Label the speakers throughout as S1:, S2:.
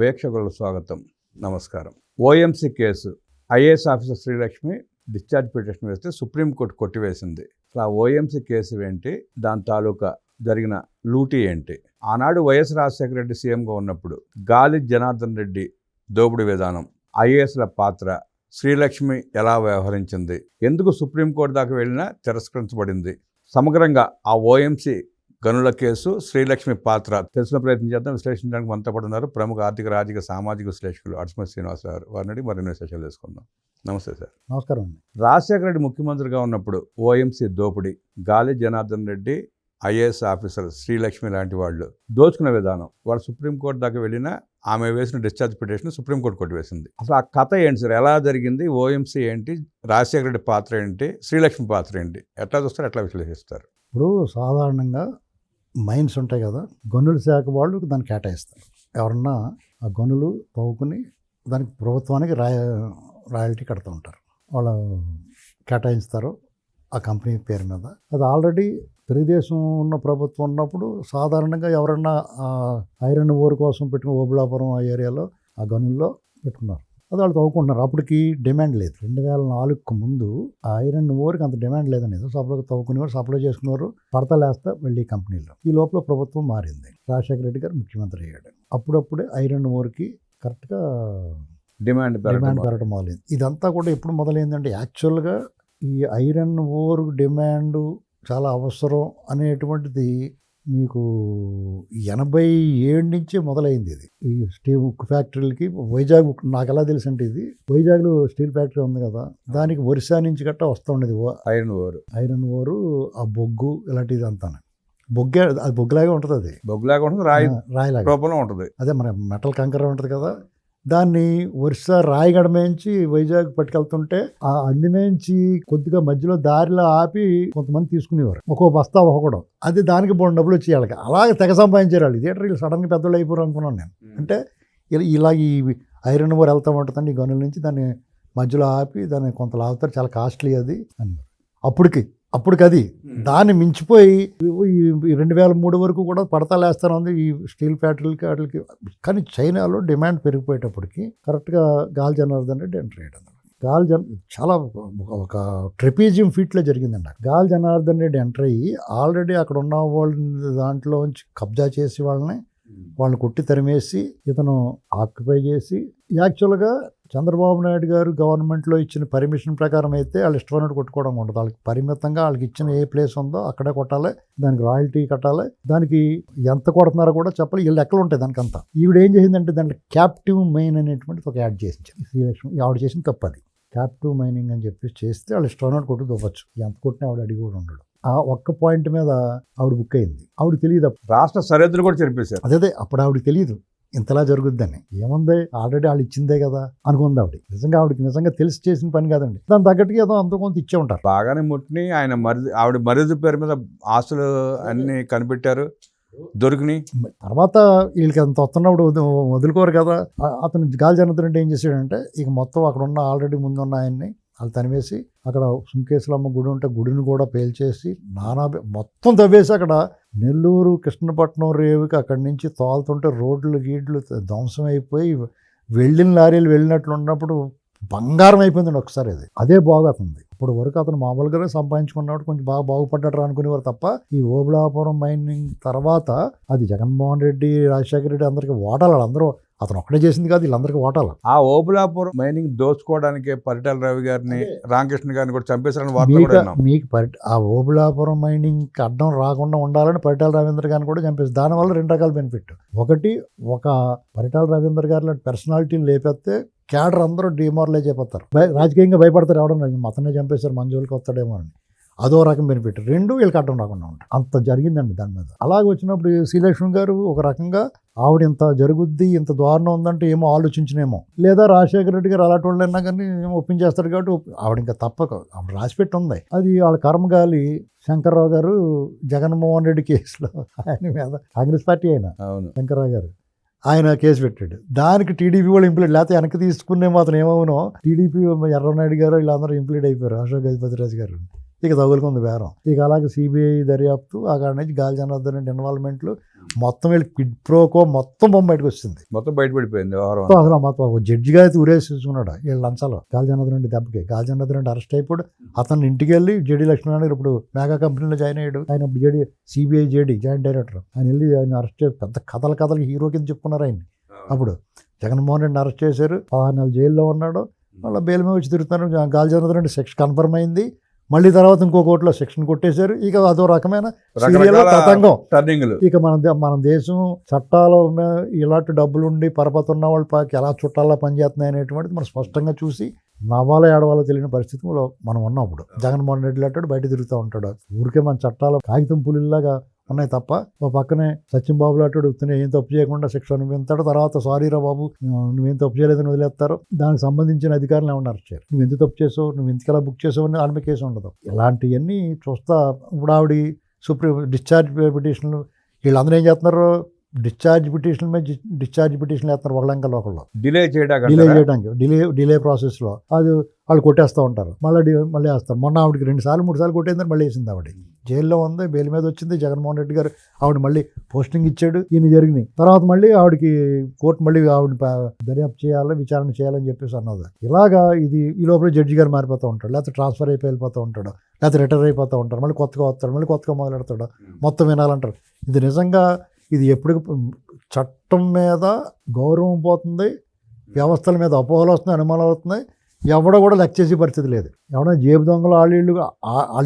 S1: వీక్షకులకు స్వాగతం. నమస్కారం. OMC case. IAS officer Srilakshmi discharge petition వేస్తే సుప్రీంకోర్టు కొట్టివేసింది. అసలు ఆ ఓఎంసీ కేసు ఏంటి? దాని తాలూకా జరిగిన లూటీ ఏంటి? ఆనాడు వైఎస్ రాజశేఖర రెడ్డి సీఎంగా ఉన్నప్పుడు గాలి జనార్దన్ రెడ్డి దోపిడి విధానం ఐఏఎస్ల పాత్ర శ్రీలక్ష్మి ఎలా వ్యవహరించింది? ఎందుకు సుప్రీంకోర్టు దాకా వెళ్ళినా తిరస్కరించబడింది? సమగ్రంగా ఆ ఓఎంసీ గనుల కేసు శ్రీలక్ష్మి పాత్ర. తెలిసిన ప్రయత్నం చేద్దాం. విశ్లేషించడానికి మనతో పాటు ఉన్నారు ప్రముఖ ఆర్థిక రాజకీయ సామాజిక విశ్లేషకులు అడ్స్మతి శ్రీనివాసరావు గారు వారిని. మరిన్ని విశేషాలు తెలుసుకుందాం. నమస్తే సార్.
S2: నమస్కారం అండి.
S1: రాజశేఖర రెడ్డి ముఖ్యమంత్రిగా ఉన్నప్పుడు ఓఎంసీ దోపిడీ గాలి జనార్దన్ రెడ్డి ఐఏఎస్ ఆఫీసర్ శ్రీలక్ష్మి లాంటి వాళ్ళు దోచుకునే విధానం. వాళ్ళు సుప్రీంకోర్టు దాకా వెళ్ళినా ఆమె వేసిన డిశ్చార్జ్ పిటిషన్ సుప్రీంకోర్టు కొట్టివేసింది. అసలు ఆ కథ ఏంటి సార్? ఎలా జరిగింది? ఓఎంసీ ఏంటి? రాజశేఖర రెడ్డి పాత్ర ఏంటి? శ్రీలక్ష్మి పాత్ర ఏంటి? ఎట్లా చూస్తారు? ఎట్లా విశ్లేషిస్తారు?
S2: ఇప్పుడు సాధారణంగా మైన్స్ ఉంటాయి కదా గనుల శాఖ వాళ్ళు దాన్ని కేటాయిస్తారు. ఎవరన్నా ఆ గనులు తవ్వుకుని దానికి ప్రభుత్వానికి రాయ రాయల్టీ కడుతూ ఉంటారు. వాళ్ళు కేటాయిస్తారు ఆ కంపెనీ పేరు మీద. అది ఆల్రెడీ తెలుగుదేశం ఉన్న ప్రభుత్వం ఉన్నప్పుడు సాధారణంగా ఎవరన్నా ఐరన్ ఓర్ కోసం పెట్టుకున్న ఓబులాపురం ఆ ఏరియాలో ఆ గనుల్లో పెట్టుకున్నారు. అది వాళ్ళు తవ్వుకుంటున్నారు. అప్పటికి డిమాండ్ లేదు. రెండు వేల నాలుగుకు ముందు ఆ ఐరన్ ఓర్కి అంత డిమాండ్ లేదని సప్లై తవ్వుకునేవారు సప్లై చేసుకునేవారు పడతలేస్తా వెళ్ళి కంపెనీలో. ఈ లోపల ప్రభుత్వం మారింది. రాజశేఖర రెడ్డి గారు ముఖ్యమంత్రి అయ్యాడు. అప్పుడప్పుడే ఐరన్ ఓర్కి కరెక్ట్గా
S1: డిమాండ్
S2: డిమాండ్
S1: పెరగడం
S2: పెరగడం మొదలైంది. ఇదంతా కూడా ఎప్పుడు మొదలైందంటే యాక్చువల్గా ఈ ఐరన్ ఓర్ డిమాండ్ చాలా అవసరం అనేటువంటిది మీకు ఎనభై ఏడు నుంచి మొదలైంది ఇది. ఈ స్టీల్ ఉక్కు ఫ్యాక్టరీలకి వైజాగ్ నాకు ఎలా తెలుసు అంటే ఇది వైజాగ్లో స్టీల్ ఫ్యాక్టరీ ఉంది కదా దానికి ఒరిస్సా నుంచి గట్టా వస్తూ ఉండేది ఓ-
S1: ఐరన్ ఓరు.
S2: ఐరన్ ఓరు ఆ బొగ్గు ఇలాంటిది అంతా. బొగ్గే అది బొగ్గులాగే ఉంటుంది అది.
S1: బొగ్గులాగా ఉంటుంది రాయి
S2: రాయిలాగా.
S1: రూపంలో ఉంటుంది.
S2: అదే మన మెటల్ కంకర ఉంటుంది కదా దాన్ని ఒరిస్సా రాయగడ మేంచి వైజాగ్ పట్టుకెళ్తుంటే ఆ అందిమేంచి కొద్దిగా మధ్యలో దారిలో ఆపి కొంతమంది తీసుకునేవారు. ఒక్కో బస్తా ఒక్కొక్కడు అది దానికి బోడు డబ్బులు వచ్చి వాళ్ళకి. అలాగే తెగ సంపాదించారు వాళ్ళు. ఇదేంటారు వీళ్ళు సడన్గా పెద్దలు అయిపోయారు అనుకున్నాను నేను. అంటే ఇలా ఇలా ఈ ఐరన్ ఓర్ వెళ్తూ ఉంటుందండి ఈ గనుల నుంచి. దాన్ని మధ్యలో ఆపి దాన్ని కొంత లాగుతారు. చాలా కాస్ట్లీ అది అని. అప్పటికి అప్పటికి అది దాన్ని మించిపోయి ఈ రెండు వేల మూడు వరకు కూడా పడతలేస్తాను ఉంది ఈ స్టీల్ ఫ్యాక్టరీలకి వాటికి. కానీ చైనాలో డిమాండ్ పెరిగిపోయేటప్పటికి కరెక్ట్గా గాలి జనార్దన్ రెడ్డి ఎంటర్ అయ్యాడు. గాలి జన్ చాలా ఒక- ఒక ట్రిపీజియం ఫీట్లో జరిగిందండి. గాలి జనార్దన్ రెడ్డి ఎంటర్ అయ్యి ఆల్రెడీ అక్కడ ఉన్న వాళ్ళని దాంట్లోంచి కబ్జా చేసి వాళ్ళని వాళ్ళని కొట్టి తరిమేసి ఇతను ఆక్యుపై చేసి యాక్చువల్గా చంద్రబాబు నాయుడు గారు గవర్నమెంట్లో ఇచ్చిన పర్మిషన్ ప్రకారం అయితే వాళ్ళు ఇష్టమైనట్టు కొట్టుకోవడం ఉండదు. వాళ్ళకి పరిమితంగా వాళ్ళకి ఇచ్చిన ఏ ప్లేస్ ఉందో అక్కడే కొట్టాలి దానికి రాయల్టీ కట్టాలి దానికి ఎంత కొడుతున్నారో కూడా చెప్పాలి. వీళ్ళు ఎక్కడ ఉంటాయి దానికి అంతా ఈవిడ ఏం చేసిందంటే దాంట్లో క్యాప్టివ్ మైన్ అనేటువంటి ఒక యాడ్ చేసింది. శ్రీలక్ష్మి ఆవిడ చేసిన తప్పది క్యాప్టివ్ మైనింగ్ అని చెప్పేసి చేస్తే వాళ్ళు ఇష్టమైనట్టు కొట్టు దొవ్వచ్చు. ఎంత కొట్టినా ఆవిడ అడిగి కూడా ఉండడు. ఆ ఒక్క పాయింట్ మీద ఆవిడ బుక్ అయింది. ఆవిడ తెలియదు
S1: రాష్ట్ర సరిహద్దులు కూడా చెరిపేశారు.
S2: అదే అప్పుడు ఆవిడకి తెలియదు. ఇంతలా జరుగుద్దని. ఏముంది? ఆల్రెడీ వాళ్ళు ఇచ్చిందే కదా అనుకుంది ఆవిడ. నిజంగా ఆవిడకి నిజంగా తెలిసి చేసిన పని కాదండి. దాని తగ్గట్టుగా ఏదో అంత కొంత ఇచ్చే ఉంటారు.
S1: బాగానే ముట్టిని. ఆయన మరిది ఆవిడ మరిది పేరు మీద ఆస్తులు అన్ని కనిపెట్టారు. దొరికినాయి.
S2: తర్వాత వీళ్ళకి అంత వస్తున్నప్పుడు వద- వదులుకోరు కదా. అతను గాలి రెడ్డి ఏం చేశాడంటే ఇక మొత్తం అక్కడ ఉన్న ఆల్రెడీ ముందు ఉన్న ఆయన్ని వాళ్ళు తనివేసి అక్కడ సుంకేశ్వరమ్మ గుడి ఉంటే గుడిని కూడా పేల్చేసి నానా మొత్తం తవ్వేసి అక్కడ నెల్లూరు కృష్ణపట్నం రేవుకి అక్కడి నుంచి తోలుతుంటే రోడ్లు గీడ్లు ధ్వంసం అయిపోయి వెళ్ళిన లారీలు వెళ్ళినట్లు ఉన్నప్పుడు బంగారం అయిపోయిందండి ఒకసారి అది. అదే బాగుతుంది ఇప్పుడు వరకు అతను మామూలుగానే సంపాదించుకున్నాడు కొంచెం బాగా బాగుపడ్డాడు అనుకునేవారు తప్ప ఈ ఓబులాపురం మైనింగ్ తర్వాత అది జగన్మోహన్ రెడ్డి రాజశేఖర రెడ్డి అందరికీ ఓటాలి అందరూ అతను ఒక్కడే చేసింది కాదు వీళ్ళందరికీ ఓటాలి.
S1: ఆ ఓబులాపురం మైనింగ్ దోచుకోవడానికి పరిటాల రవి గారిని రామకృష్ణ గారిని కూడా చంపేశారని వార్త
S2: మీకు పరి ఆ ఓబులాపురం మైనింగ్ అడ్డం రాకుండా ఉండాలని పరిటాల రవీంద్ర గారిని కూడా చంపేసి దానివల్ల రెండు రకాల బెనిఫిట్. ఒకటి ఒక పరిటాల రవీంద్ర గారి లాంటి పర్సనాలిటీని లేపెత్తే క్యాడర్ అందరూ డిమారలైజ్ అయిపోతారు. రాజకీయంగా భయపడతారు ఎవడన్నా అతనే చంపేశారు మంజులకి వస్తాడేమో అని. అదో రకం బెనిఫిట్ రెండు వీళ్ళకి అడ్డం రాకుండా ఉంటాయి. అంత జరిగిందండి దాని మీద. అలాగే వచ్చినప్పుడు శ్రీలక్ష్మి గారు ఒక రకంగా ఆవిడ ఇంత జరుగుద్ది ఇంత దారుణం ఉందంటే ఏమో ఆలోచించినేమో. లేదా రాజశేఖర రెడ్డి గారు అలాంటి వాళ్ళైనా కానీ ఏమో ఒప్పించేస్తారు కాబట్టి ఆవిడ ఇంకా తప్పక ఆవిడ రాసిపెట్టి ఉంది అది వాళ్ళ కర్మగాలి శంకర్రావు గారు జగన్మోహన్ రెడ్డి కేసులో ఆయన మీద కాంగ్రెస్ పార్టీ అయినా
S1: అవును.
S2: శంకర్రావు గారు ఆయన కేసు పెట్టాడు. దానికి టీడీపీ వాళ్ళు ఇంప్లీడ్ లేకపోతే వెనక్కి తీసుకునే మాత్రం ఏమవునో టీడీపీ ఎర్రనాయుడు గారు వీళ్ళందరూ ఇంప్లీడ్ అయిపోయారు అశోక్ గజపతిరాజు గారు. ఇక తగులుకుంది బేరం. ఇక అలాగే సిబిఐ దర్యాప్తు అక్కడ నుంచి గాలి జనార్దన్ రెడ్డి ఇన్వాల్వ్మెంట్లు మొత్తం వీళ్ళు క్విడ్ ప్రోకో మొత్తం బొమ్మ బయటకు వచ్చింది.
S1: మొత్తం బయటపడిపోయింది
S2: అసలు మొత్తం ఒక జడ్జిగా అయితే ఊరేసుకున్నాడు వీళ్ళు లంచాలు. గాలి జనార్దన్ రెడ్డి దెబ్బకి. గాలి జనార్దన్ రెడ్డి అరెస్ట్ అయిపోయాడు అతను ఇంటికి వెళ్ళి జేడి లక్ష్మణ్ గారు ఇప్పుడు మెగా కంపెనీలో జాయిన్ అయ్యాడు. ఆయన JD CBI JD joint director. ఆయన వెళ్ళి ఆయన అరెస్ట్ చేసి పెద్ద కథల కథలు హీరో కింద చెప్పుకున్నారు ఆయన అప్పుడు జగన్మోహన్ రెడ్డిని అరెస్ట్ చేశారు. పదహారు నెలలు జైల్లో ఉన్నాడు. మళ్ళీ బెయిల్ మీద వచ్చి తిరుగుతున్నారు. గాలి జనార్దన్ రెడ్డి సెక్షన్ కన్ఫర్మ్ అయింది. మళ్ళీ తర్వాత ఇంకో కోర్టులో సెక్షన్ కొట్టేశారు. ఇక అదో రకమైన తతంగం.
S1: టర్నింగ్లు
S2: ఇక మన మన దేశం చట్టాల ఇలాంటి డబ్బులుండి పరపతి ఉన్న వాళ్ళ పాకి ఎలా చుట్టాలా పనిచేస్తున్నాయి అనేటువంటిది మనం స్పష్టంగా చూసి నవ్వాలో ఏడవాలో తెలియని పరిస్థితిలో మనం ఉన్నాం ఇప్పుడు. జగన్మోహన్ రెడ్డి లాంటి బయట తిరుగుతూ ఉంటాడు. ఊరికే మన చట్టాలు కాగితం పులిలాగా ఉన్నాయి తప్ప. ఓ పక్కనే సచిన్ బాబు లాంటి ఉత్తిన ఏం తప్పు చేయకుండా శిక్ష అనుభవిస్తాడు. తర్వాత సారీ రా బాబు నువ్వేం తప్పు చేయలేదని వదిలేస్తారు. దానికి సంబంధించిన అధికారులు ఏమన్నా అరెస్ట్ చేయరు. నువ్వు ఎందుకు తప్పు చేసావు నువ్వు ఎందుకు బుక్ చేసావు అని ఆమె కేసు ఉండదు. ఇలాంటివన్నీ చూస్తా ఇప్పుడు ఆవిడ సుప్రీం డిశ్చార్జ్ పిటిషన్లు వీళ్ళందరూ ఏం చేస్తున్నారు? డిశ్చార్జ్ పిటిషన్ మీద డిశ్చార్జ్ పిటిషన్లు వేస్తున్నారు ఒకళ్ళంకల్ ఒకళ్ళు.
S1: డిలే చేయడానికి
S2: డిలే? చేయడానికి. డిలే డిలే ప్రాసెస్లో అది వాళ్ళు కొట్టేస్తూ ఉంటారు. మళ్ళీ మళ్ళీ వేస్తారు. మొన్న ఆవిడకి రెండు సార్లు మూడు సార్లు కొట్టేందని మళ్ళీ వేసింది ఆవిడ. జైల్లో ఉంది బెయిల్ మీద వచ్చింది జగన్మోహన్ రెడ్డి గారు ఆవిడ మళ్ళీ పోస్టింగ్ ఇచ్చాడు ఈయన జరిగినాయి. తర్వాత మళ్ళీ ఆవిడకి కోర్టు మళ్ళీ ఆవిడ దర్యాప్తు చేయాలి విచారణ చేయాలని చెప్పేసి అన్నది. ఇలాగా ఇది ఈ లోపల జడ్జి గారు మారిపోతూ ఉంటాడు. లేకపోతే ట్రాన్స్ఫర్ అయిపోయి వెళ్ళిపోతూ ఉంటాడు. లేకపోతే రిటైర్ అయిపోతూ ఉంటాడు. మళ్ళీ కొత్తగా వస్తాడు మళ్ళీ కొత్తగా మొదలెడతాడు. మొత్తం వినాలంటారు. ఇది నిజంగా ఇది ఎప్పుడు చట్టం మీద గౌరవం పోతుంది వ్యవస్థల మీద అపోహలు వస్తున్నాయి అనుమానాలు వస్తున్నాయి. ఎవడో కూడా లెక్క చేసే పరిస్థితి లేదు. ఎవడో జేబు దొంగలు వాళ్ళు వీళ్ళు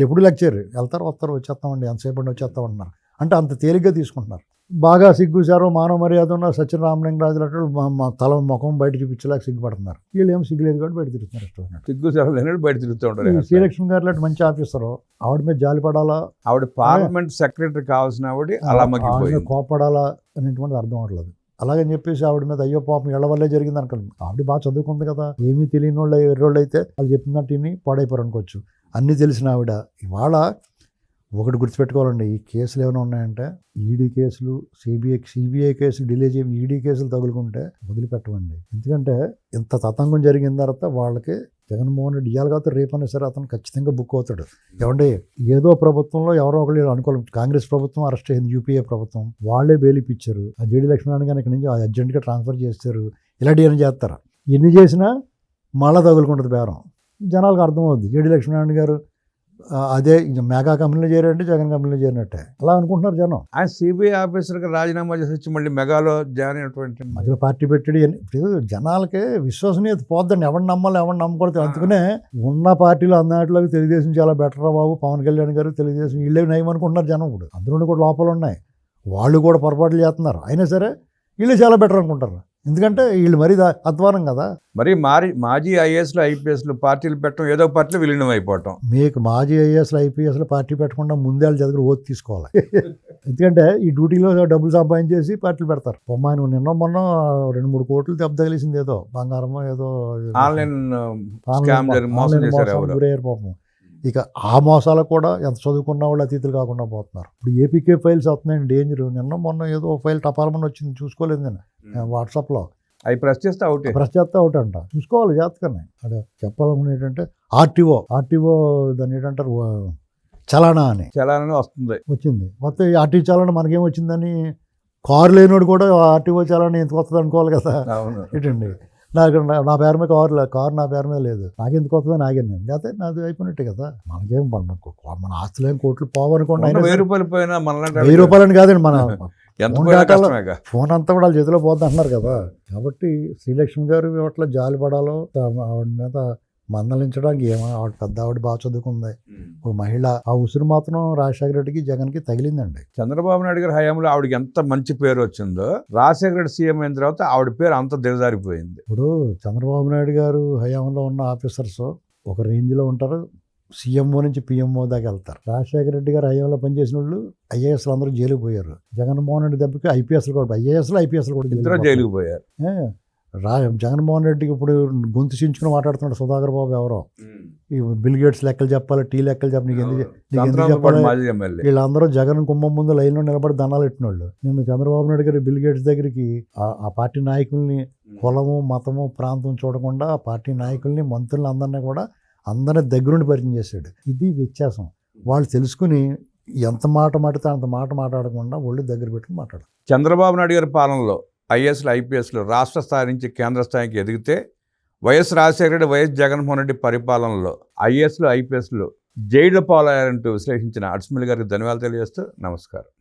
S2: ఎప్పుడు లెక్క చేయరు. వెళ్తారు వస్తారు వచ్చేస్తామండి. ఎంతసేపు అండి వచ్చేస్తామంటున్నారు అంటే అంత తేలిగ్గా తీసుకుంటున్నారు. బాగా సిగ్గుసారు మానవ మర్యాద ఉన్న సత్యన రామలింగరాజు లాంటి మా తల ముఖం బయట చూపించేలాగా సిగ్గుపడుతున్నారు. వీళ్ళు ఏం సిగ్గులేదు కాబట్టి బయట తిరుగుతున్నారు ఇష్టం ఉన్నట్టు.
S1: సిగ్గు సెలవు లేనట్టు బయట తిరుగుతూ ఉంటారు.
S2: శ్రీలక్ష్మి గారు లాంటి మంచి ఆఫీసరు ఆవిడ మీద జాలి పడాలా?
S1: ఆవిడ పార్లమెంట్ సెక్రటరీ కావాల్సిన ఆవిడ అలా
S2: కోపడాలా అనేటువంటిది అర్థం అవట్లేదు అలాగని చెప్పేసి ఆవిడ మీద అయ్యో పాపం ఇళ్ళ వల్లే జరిగింది అనుకోండి. ఆవిడ బాగా చదువుకుంది కదా. ఏమీ తెలియని వాళ్ళు ఎర్రోళ్ళు అయితే వాళ్ళు చెప్పినట్టు విని పాడైపోరు అనుకోవచ్చు. అన్నీ తెలిసిన ఆవిడ. ఇవాళ ఒకటి గుర్తుపెట్టుకోవాలండి. ఈ కేసులు ఏమైనా ఉన్నాయంటే ఈడీ కేసులు సిబిఐ సిబిఐ కేసులు డిలే చేయ ఈడీ కేసులు తగులుకుంటే వదిలిపెట్టమండి. ఎందుకంటే ఇంత తతంగం జరిగిన తర్వాత వాళ్ళకి జగన్మోహన్ రెడ్డి ఇవాళ కాబట్టి రేపైనా సరే అతను ఖచ్చితంగా బుక్ అవుతాడు. ఏమంటే ఏదో ప్రభుత్వంలో ఎవరో ఒకరు అనుకూలం కాంగ్రెస్ ప్రభుత్వం అరెస్ట్ అయింది యూపీఏ ప్రభుత్వం. వాళ్ళే బెయిలిపిచ్చారు ఆ జేడి లక్ష్మీనారాయణ గారిని ఇక్కడి నుంచి అర్జెంట్గా ట్రాన్స్ఫర్ చేస్తారు. ఇలాంటివి ఏమైనా చేస్తారా. ఎన్ని చేసినా మళ్ళా తగులుకుంటుంది బేరం. జనాలకు అర్థమవుద్ది. జేడి లక్ష్మీనారాయణ గారు అదే ఇక మెగా కంపెనీలో చేరంటే జగన్ కంపెనీలో చేరినట్టే. అలా అనుకుంటున్నారు జనం.
S1: ఆయన సిబిఐ ఆఫీసర్గా రాజీనామా చేసి వచ్చి మళ్ళీ మెగాలో జాయిన్ అయినటువంటి
S2: మధ్యలో పార్టీ పెట్టడి. జనాలకి విశ్వసనీయత పోద్దండి. ఎవరిని నమ్మాలి ఎవరిని నమ్మకూడదు. అందుకనే ఉన్న పార్టీలు అన్నట్లోకి తెలుగుదేశం చాలా బెటర్ బాబు. పవన్ కళ్యాణ్ గారు తెలుగుదేశం వీళ్ళే నయం అనుకుంటున్నారు జనం ఇప్పుడు. అందులో కూడా లోపాలు ఉన్నాయి వాళ్ళు కూడా పొరపాట్లు చేస్తున్నారు. అయినా సరే వీళ్ళే చాలా బెటర్ అనుకుంటారు. ఎందుకంటే వీళ్ళు మరీ అధ్వానం కదా.
S1: మరి మారి మాజీ ఐఏఎస్లు ఐపీఎస్లు పార్టీలు పెట్టడం ఏదో పార్టీలో విలీనం అయిపోవటం.
S2: మీకు మాజీ ఐఏఎస్లు ఐపీఎస్లు పార్టీ పెట్టకుండా ముందే వాళ్ళ దగ్గర ఓటు తీసుకోవాలి. ఎందుకంటే ఈ డ్యూటీలో డబ్బులు సంపాదించేసి పార్టీలు పెడతారు. పొమ్మాయి నువ్వు నిన్న మొన్న రెండు మూడు కోట్లు దెబ్బ తగిలేసింది ఏదో బంగారమో ఏదో
S1: ఆన్లైన్
S2: పాపం. ఇక ఆ మోసాలకు కూడా ఎంత చదువుకున్న వాళ్ళు అతిథులు కాకుండా పోతున్నారు. ఇప్పుడు ఏపీకే ఫైల్స్ వస్తున్నాయండి డేంజర్ నిన్న మొన్న ఏదో ఫైల్ టపాలమని వచ్చింది చూసుకోలేదు నేను. వాట్సాప్లో
S1: అవి ప్రెస్ చేస్తే అవుటే
S2: ప్రెస్ చేస్తే ఒకటి అంట. చూసుకోవాలి జాతకాన్ని అక్కడ చెప్పాలనుకున్న ఏంటంటే ఆర్టీఓ ఆర్టీఓ దాన్ని ఏంటంటారు? చలానా అని.
S1: చలానని వస్తుంది.
S2: వచ్చింది. మొత్తం ఈ ఆర్టీఓ చలానా మనకేం వచ్చిందని కారు లేనివాడు కూడా ఆర్టీఓ చలానా ఎంత వస్తుంది అనుకోవాలి కదా.
S1: అవును.
S2: ఏంటండి? నాకు నా- నా పేరు మీద కారు లేదు కారు నా పేరు మీద లేదు. నాకెందుకు వస్తుందని ఆగాను నేను. లేకపోతే నాది అయిపోయినట్టే కదా. మనకేం మన మన ఆస్తులు ఏం కోట్లు పోవనుకోండి
S1: వెయ్యి రూపాయలు పోయినా మనల్ని
S2: వెయ్యి రూపాయలని కాదండి మన ఫోన్ అంతా కూడా వాళ్ళ చేతిలో పోద్ది అంటున్నారు కదా. కాబట్టి శ్రీలక్ష్మి గారు ఇవట్ల జాలి పడాలో ఆవిడ మీద మందలించడానికి ఏమో ఆవిడ పెద్ద ఆవిడ బాగా చదువుకుంది. ఒక మహిళ ఆ ఉసురు మాత్రం రాజశేఖర రెడ్డికి జగన్కి తగిలిందండి.
S1: చంద్రబాబు నాయుడు గారి హయాంలో ఆవిడకి ఎంత మంచి పేరు వచ్చిందో రాజశేఖర రెడ్డి సీఎం అయిన తర్వాత ఆవిడ పేరు అంత దిగజారిపోయింది.
S2: ఇప్పుడు చంద్రబాబు నాయుడు గారు హయాంలో ఉన్న ఆఫీసర్స్ ఒక రేంజ్లో ఉంటారు సీఎంఓ నుంచి పిఎంఓ దాకా వెళ్తారు. రాజశేఖర రెడ్డి గారు హయాంలో పనిచేసిన వాళ్ళు ఐఏఎస్లు అందరూ జైలుకు పోయారు. జగన్మోహన్ రెడ్డి దెబ్బకి ఐపీఎస్లు కూడా ఐఏఎస్లు ఐపీఎస్లు కూడా జైలుకు
S1: పోయారు.
S2: రా జగన్మోహన్ రెడ్డికి ఇప్పుడు గొంతు చించుకుని మాట్లాడుతున్నాడు సుధాకర్ బాబు ఎవరో. ఈ బిల్ గేట్స్ లెక్కలు చెప్పాలి టీ లెక్కలు చెప్పాలి నీకు ఎందుకు నీకు ఎందుకు చెప్పాలి? వీళ్ళందరూ జగన్ కుంభం ముందు లైన్లో నిలబడి దండాలు ఎట్టిన వాళ్ళు నేను చంద్రబాబు నాయుడు గారి బిల్ గేట్స్ దగ్గరికి ఆ- పార్టీ నాయకుల్ని కులము మతము ప్రాంతం చూడకుండా ఆ పార్టీ నాయకుల్ని మంత్రులు అందరినీ కూడా అందరిని దగ్గరుండి పరిచయం చేశాడు. ఇది వ్యత్యాసం. వాళ్ళు తెలుసుకుని ఎంత మాట మాడితే అంత మాట మాట్లాడకుండా ఒళ్ళు దగ్గర పెట్టుకుని మాట్లాడారు
S1: చంద్రబాబు నాయుడు గారి పాలనలో ఐఏఎస్లు ఐపీఎస్లు రాష్ట్ర స్థాయి నుంచి కేంద్ర స్థాయికి ఎదిగితే వైఎస్ రాజశేఖర రెడ్డి వైఎస్ జగన్మోహన్ రెడ్డి పరిపాలనలో ఐఏఎస్లు ఐపీఎస్లు జైలు పాలయ్యారంటూ విశ్లేషించిన అడ్స్మిల్ గారికి ధన్యవాదాలు తెలియజేస్తూ నమస్కారం.